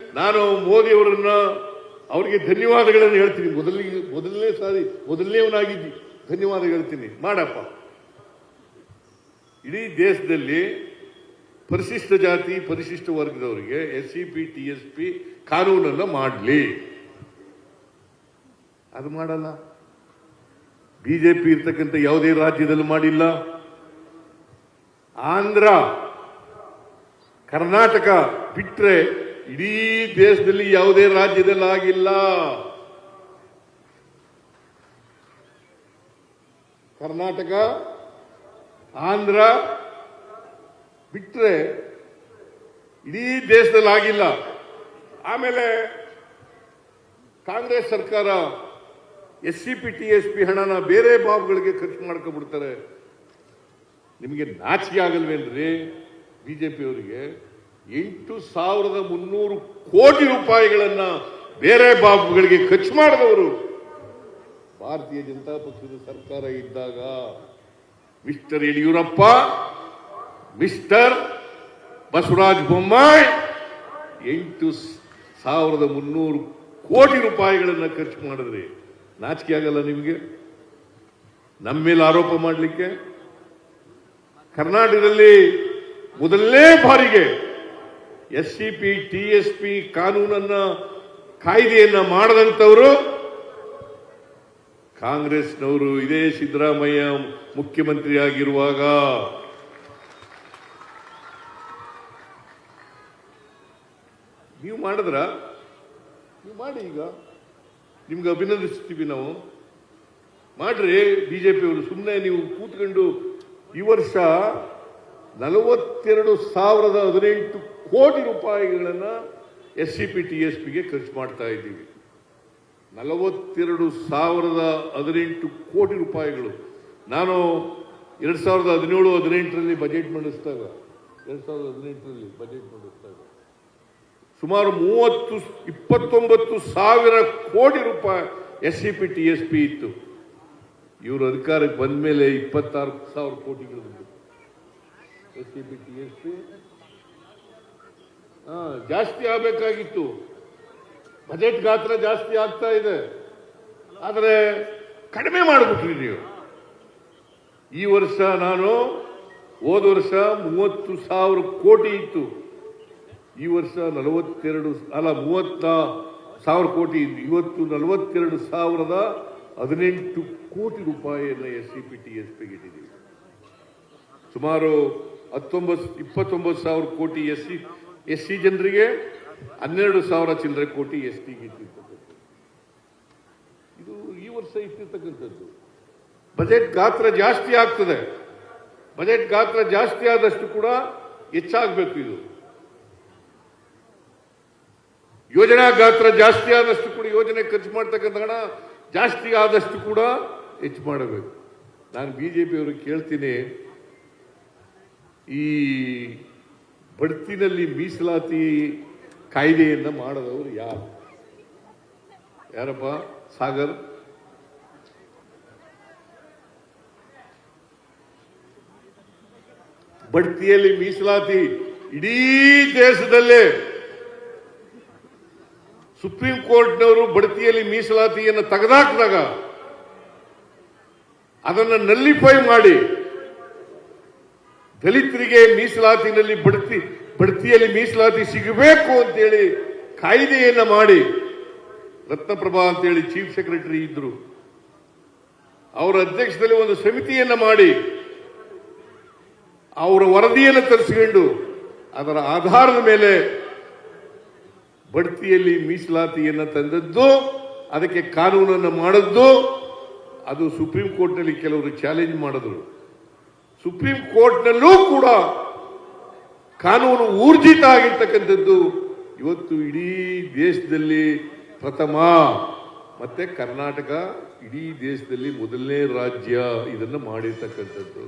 ನಾನು ಮೋದಿ ಅವರನ್ನ ಅವರಿಗೆ ಧನ್ಯವಾದಗಳನ್ನು ಹೇಳ್ತೀನಿ. ಮೊದಲಿಗೆ, ಮೊದಲನೇ ಸಾರಿ ಮೊದಲನೇವನಾಗಿದ್ದಿ ಧನ್ಯವಾದ ಹೇಳ್ತೀನಿ. ಮಾಡಪ್ಪ. ಇಡೀ ದೇಶದಲ್ಲಿ ಪರಿಶಿಷ್ಟ ಜಾತಿ, ಪರಿಶಿಷ್ಟ ವರ್ಗದವರಿಗೆ S C P, T, S, P ಕಾನೂನನ್ನು ಮಾಡಲಿ. ಅದು ಮಾಡಲ್ಲ. ಬಿಜೆಪಿ ಇರ್ತಕ್ಕಂಥ ಯಾವುದೇ ರಾಜ್ಯದಲ್ಲಿ ಮಾಡಿಲ್ಲ. ಆಂಧ್ರ, ಕರ್ನಾಟಕ ಬಿಟ್ರೆ ಇಡೀ ದೇಶದಲ್ಲಿ ಯಾವುದೇ ರಾಜ್ಯದಲ್ಲಿ ಆಗಿಲ್ಲ. ಕರ್ನಾಟಕ, ಆಂಧ್ರ ಬಿಟ್ಟರೆ ಇಡೀ ದೇಶದಲ್ಲಿ ಆಗಿಲ್ಲ. ಆಮೇಲೆ ಕಾಂಗ್ರೆಸ್ ಸರ್ಕಾರ S C P, T S P ಹಣನ ಬೇರೆ ಬಾಬುಗಳಿಗೆ ಖರ್ಚು ಮಾಡ್ಕೊಂಡ್ಬಿಡ್ತಾರೆ ನಿಮಗೆ ನಾಚಿಕೆ ಆಗಲ್ವೇನ್ರಿ? ಬಿಜೆಪಿ ಅವರಿಗೆ. ಎಂಟು ಸಾವಿರದ ಮುನ್ನೂರು ಕೋಟಿ ರೂಪಾಯಿಗಳನ್ನ ಬೇರೆ ಬಾಬುಗಳಿಗೆ ಖರ್ಚು ಮಾಡಿದವರು. ಭಾರತೀಯ ಜನತಾ ಪಕ್ಷದ ಸರ್ಕಾರ ಇದ್ದಾಗ ಮಿಸ್ಟರ್ ಯಡಿಯೂರಪ್ಪ, ಮಿಸ್ಟರ್ ಬಸವರಾಜ ಬೊಮ್ಮಾಯಿ ಎಂಟು ಸಾವಿರದ ಮುನ್ನೂರು ಕೋಟಿ ರೂಪಾಯಿಗಳನ್ನ ಖರ್ಚು ಮಾಡಿದ್ರಿ ನಾಚಿಕೆ ಆಗಲ್ಲ ನಿಮಗೆ? ನಮ್ಮ ಮೇಲೆ ಆರೋಪ ಮಾಡಲಿಕ್ಕೆ? ಕರ್ನಾಟಕದಲ್ಲಿ ಮೊದಲನೇ ಬಾರಿಗೆ S C P, T S P ಕಾನೂನನ್ನ ಕಾಯ್ದೆಯನ್ನ ಮಾಡದಂತವರು ಕಾಂಗ್ರೆಸ್ನವರು. ಇದೇ ಸಿದ್ದರಾಮಯ್ಯ ಮುಖ್ಯಮಂತ್ರಿ ಆಗಿರುವಾಗ ನೀವು ಮಾಡಿದ್ರ? ನೀವು ಮಾಡಿ ಈಗ. ನಿಮ್ಗೆ ಅಭಿನಂದಿಸ್ತೀವಿ ನಾವು. ಮಾಡ್ರಿ. ಬಿಜೆಪಿಯವರು ಸುಮ್ಮನೆ ನೀವು ಕೂತ್ಕೊಂಡು ಈ ವರ್ಷ ನಲವತ್ತೆರಡು ಸಾವಿರದ ಹದಿನೆಂಟು ಕೋಟಿ ರೂಪಾಯಿಗಳನ್ನು S C P, T S ಪಿಗೆ ಖರ್ಚು ಮಾಡ್ತಾ ಇದ್ದೀವಿ. ನಲವತ್ತೆರಡು ಸಾವಿರದ ಹದಿನೆಂಟು ಕೋಟಿ ರೂಪಾಯಿಗಳು. ನಾನು ಎರಡು ಸಾವಿರದ ಹದಿನೇಳು, ಹದಿನೆಂಟರಲ್ಲಿ ಬಜೆಟ್ ಮಂಡಿಸಿದಾಗ, ಎರಡು ಸಾವಿರದ ಹದಿನೆಂಟರಲ್ಲಿ ಬಜೆಟ್ ಮಂಡಿಸಿದಾಗ ಸುಮಾರು ಮೂವತ್ತು, ಇಪ್ಪತ್ತೊಂಬತ್ತು ಸಾವಿರ ಕೋಟಿ ರೂಪಾಯಿ S C P, T S P ಇತ್ತು. ಇವರು ಅಧಿಕಾರಕ್ಕೆ ಬಂದ ಮೇಲೆ ಇಪ್ಪತ್ತಾರು ಸಾವಿರ ಕೋಟಿಗಳು S C B T S P. ಜಾಸ್ತಿ ಆಗಬೇಕಾಗಿತ್ತು. ಬಜೆಟ್ ಗಾತ್ರ ಜಾಸ್ತಿ ಆಗ್ತಾ ಇದೆ. ಆದರೆ ಕಡಿಮೆ ಮಾಡಿಬಿಟ್ರಿ ನೀವು. ಈ ವರ್ಷ ನಾನು, ಹೋದ ವರ್ಷ ಮೂವತ್ತು ಸಾವಿರ ಕೋಟಿ ಇತ್ತು. ಈ ವರ್ಷ ನಲವತ್ತೆರಡು, ಅಲ್ಲ, ಮೂವತ್ತ ಸಾವಿರ ಕೋಟಿ ಇವತ್ತು ನಲವತ್ತೆರಡು ಸಾವಿರದ ಹದಿನೆಂಟು ಕೋಟಿ ರೂಪಾಯಿಯನ್ನು S C P T S ಪಿಗೆ ಇಟ್ಟಿದ್ದೀವಿ. ಸುಮಾರು ಹತ್ತೊಂಬತ್ತು ಇಪ್ಪತ್ತೊಂಬತ್ತು ಸಾವಿರ ಕೋಟಿ ಎಸ್ ಸಿ ಎಸ್ ಸಿ ಜನರಿಗೆ, ಹನ್ನೆರಡು ಸಾವಿರ ಚಿಲ್ಲರೆ ಕೋಟಿ ಎಸ್ ಟಿಗೆ ಇದು ಈ ವರ್ಷ ಇಟ್ಟಿರ್ತಕ್ಕಂಥದ್ದು. ಬಜೆಟ್ ಗಾತ್ರ ಜಾಸ್ತಿ ಆಗ್ತದೆ. ಬಜೆಟ್ ಗಾತ್ರ ಜಾಸ್ತಿ ಆದಷ್ಟು ಕೂಡ ಹೆಚ್ಚಾಗಬೇಕು ಇದು. ಯೋಜನಾ ಗಾತ್ರ ಜಾಸ್ತಿ ಆದಷ್ಟು ಕೂಡ, ಯೋಜನೆ ಖರ್ಚು ಮಾಡ್ತಕ್ಕಂಥ ಹಣ ಜಾಸ್ತಿ ಆದಷ್ಟು ಕೂಡ ಹೆಚ್ಚು ಮಾಡಬೇಕು. ನಾನು ಬಿಜೆಪಿ ಅವರಿಗೆ ಕೇಳ್ತೀನಿ ಈ ಬಡ್ತಿನಲ್ಲಿ ಮೀಸಲಾತಿ ಕಾಯ್ದೆಯನ್ನು ಮಾಡಿದವರು ಯಾರು? ಯಾರಪ್ಪ? ಸಾಗರ್? ಬಡ್ತಿಯಲ್ಲಿ ಮೀಸಲಾತಿ ಇಡೀ ದೇಶದಲ್ಲೇ ಸುಪ್ರೀಂ ಕೋರ್ಟ್ನವರು ಬಡ್ತಿಯಲ್ಲಿ ಮೀಸಲಾತಿಯನ್ನು ತೆಗೆದಾಕಿದಾಗ ಅದನ್ನು ನಲ್ಲಿಫೈ ಮಾಡಿ ದಲಿತರಿಗೆ ಮೀಸಲಾತಿನಲ್ಲಿ ಬಡ್ತಿ, ಬಡ್ತಿಯಲ್ಲಿ ಮೀಸಲಾತಿ ಸಿಗಬೇಕು ಅಂತೇಳಿ ಕಾಯ್ದೆಯನ್ನ ಮಾಡಿ ರತ್ನಪ್ರಭಾ ಅಂತೇಳಿ ಚೀಫ್ ಸೆಕ್ರೆಟರಿ ಇದ್ರು. ಅವರ ಅಧ್ಯಕ್ಷದಲ್ಲಿ ಒಂದು ಸಮಿತಿಯನ್ನ ಮಾಡಿ ಅವರ ವರದಿಯನ್ನು ತರಿಸಿಕೊಂಡು ಅದರ ಆಧಾರದ ಮೇಲೆ ಬಡ್ತಿಯಲ್ಲಿ ಮೀಸಲಾತಿಯನ್ನು ತಂದದ್ದು, ಅದಕ್ಕೆ ಕಾನೂನನ್ನು ಮಾಡದ್ದು, ಅದು ಸುಪ್ರೀಂ ಕೋರ್ಟ್ನಲ್ಲಿ ಕೆಲವರು ಚಾಲೆಂಜ್ ಮಾಡಿದ್ರು. ಸುಪ್ರೀಂ ಕೋರ್ಟ್ನಲ್ಲೂ ಕೂಡ ಕಾನೂನು ಊರ್ಜಿತ ಆಗಿರ್ತಕ್ಕಂಥದ್ದು ಇವತ್ತು ಇಡೀ ದೇಶದಲ್ಲಿ ಪ್ರಥಮ. ಮತ್ತೆ ಕರ್ನಾಟಕ ಇಡೀ ದೇಶದಲ್ಲಿ ಮೊದಲನೇ ರಾಜ್ಯ ಇದನ್ನು ಮಾಡಿರ್ತಕ್ಕಂಥದ್ದು.